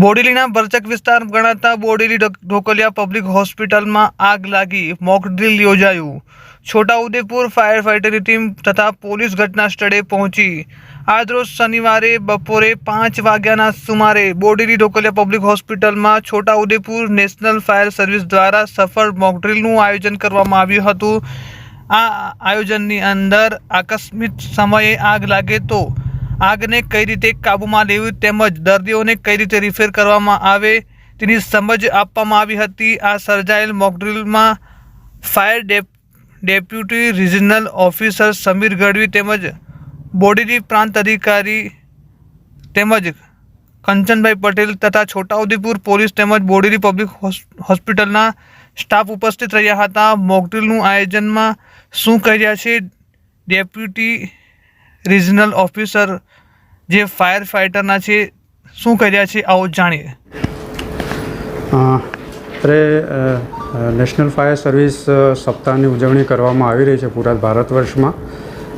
બોડેલીના ભરચક વિસ્તાર ગણાતા બોડેલી ઢોકલિયા પબ્લિક હોસ્પિટલમાં આગ લાગી, મોક ડ્રીલ યોજાયું. છોટાઉદેપુર ફાયર ફાઇટરની ટીમ તથા પોલીસ ઘટના સ્થળે પહોંચી. આજરોજ શનિવારે બપોરે પાંચ વાગ્યાના સુમારે બોડેલી ઢોકલિયા પબ્લિક હોસ્પિટલમાં છોટાઉદેપુર નેશનલ ફાયર સર્વિસ દ્વારા સફળ મોકડ્રીલનું આયોજન કરવામાં આવ્યું હતું. આ આયોજનની અંદર આકસ્મિક સમયે આગ લાગે તો આગને કઈ રીતે કાબૂમાં લેવી તેમજ દર્દીઓને કઈ રીતે રિફેર કરવામાં આવે તેની સમજ આપવામાં આવી હતી. આ સર્જાયેલ મોકડ્રીલમાં fire debt deputy regional officer Samir Gadhvi તેમજ બોડીની પ્રાંત અધિકારી તેમજ કંચનભાઈ પટેલ તથા છોટાઉદેપુર પોલીસ તેમજ બોડીની પબ્લિક હોસ- હોસ્પિટલના સ્ટાફ ઉપસ્થિત રહ્યા હતા. મોકડ્રીલનું આયોજનમાં શું કર્યા છે? ડેપ્યુટી રિજનલ ઓફિસર જે ફાયર ફાઇટરના છે શું કર્યા છે આવો જાણીએ. અ, અત્યારે અ, અ, નેશનલ ફાયર સર્વિસ સપ્તાહની ઉજવણી કરવામાં આવી રહી છે પૂરા ભારત વર્ષમાં.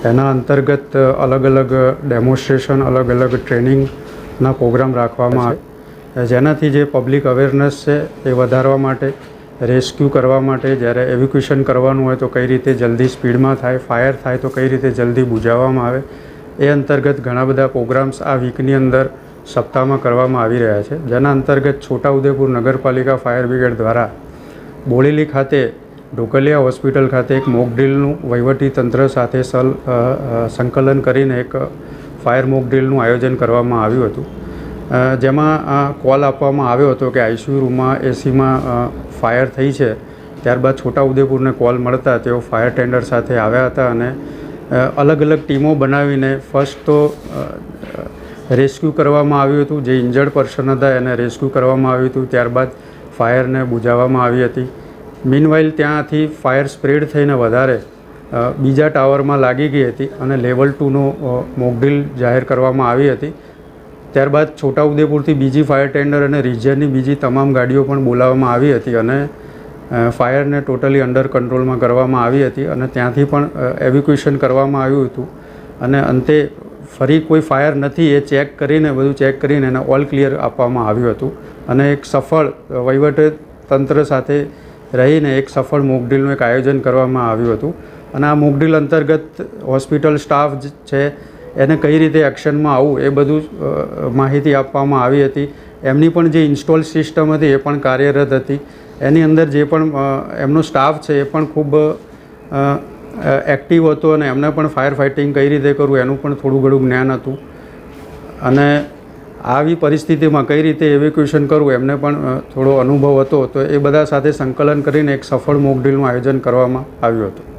એના અંતર્ગત અલગ અલગ ડેમોન્સ્ટ્રેશન અલગ અલગ ટ્રેનિંગના પ્રોગ્રામ રાખવામાં આવે. જેનાથી જે પબ્લિક અવેરનેસ છે એ વધારવા માટે રેસ્ક્યુ કરવા માટે જ્યારે એવિક્યુશન કરવાનું હોય તો કઈ રીતે જલ્દી સ્પીડમાં થાય ફાયર થાય તો કઈ રીતે જલ્દી બુજાવવામાં આવે, એ અંતર્ગત ઘણા બધા પ્રોગ્રામ્સ આ વીકની અંદર સપ્તાહમાં કરવામાં આવી રહ્યા છે. જેના અંતર્ગત છોટાઉદેપુર નગરપાલિકા ફાયર બ્રિગેડ દ્વારા બોડેલી ખાતે, ઢોકલિયા હોસ્પિટલ ખાતે એક મોક ડ્રીલનું વહીવટી તંત્ર સાથે સલ સંકલન કરીને એક ફાયર મોક ડ્રીલનું આયોજન કરવામાં આવ્યું હતું. જેમાં કોલ આપવામાં આવ્યો હતો કે આઈસીયુ રૂમમાં એસીમાં ફાયર થઈ છે. ત્યારબાદ છોટાઉદેપુરને કોલ મળતા તેઓ ફાયર ટેન્ડર સાથે આવ્યા હતા અને અલગ અલગ ટીમો બનાવીને ફર્સ્ટ તો રેસ્ક્યુ કરવામાં આવ્યું હતું, જે ઇન્જર્ડ પર્સન હતા એને રેસ્ક્યુ કરવામાં આવ્યું હતું. ત્યારબાદ ફાયરને બુઝાવવામાં આવી હતી. મીનવાઇલ ત્યાંથી ફાયર સ્પ્રેડ થઈને વધારે બીજા ટાવરમાં લાગી ગઈ હતી અને લેવલ ટુનો મોકડ્રીલ જાહેર કરવામાં આવી હતી. ત્યારબાદ છોટાઉદેપુરથી બીજી ફાયર ટેન્ડર અને રિજિયનની બીજી તમામ ગાડીઓ પણ બોલાવવામાં આવી હતી અને ફાયરને ટોટલી અંડર કંટ્રોલમાં કરવામાં આવી હતી અને ત્યાંથી પણ એવિક્યુએશન કરવામાં આવ્યું હતું. અને અંતે ફરી કોઈ ફાયર નથી, એ ચેક કરીને બધું ચેક કરીને એને ઓલ ક્લિયર આપવામાં આવ્યું હતું. અને એક સફળ વહીવટ તંત્ર સાથે રહીને એક સફળ મોકડ્રીલનું એક આયોજન કરવામાં આવ્યું હતું. અને આ મોકડ્રીલ અંતર્ગત હોસ્પિટલ સ્ટાફ છે એને કઈ રીતે એક્શનમાં આવવું એ બધું માહિતી આપવામાં આવી હતી. એમની પણ જે ઇન્સ્ટોલ સિસ્ટમ હતી એ પણ કાર્યરત હતી. એની અંદર જે પણ એમનો સ્ટાફ છે એ પણ ખૂબ એક્ટિવ હતો અને એમને પણ ફાયર ફાઇટિંગ કઈ રીતે કરવું એનું પણ થોડું ઘણું જ્ઞાન હતું. અને આવી પરિસ્થિતિમાં કઈ રીતે એવેક્યુએશન કરવું એમને પણ થોડો અનુભવ હતો. તો એ બધા સાથે સંકલન કરીને એક સફળ મોક ડ્રીલનું આયોજન કરવામાં આવ્યું હતું.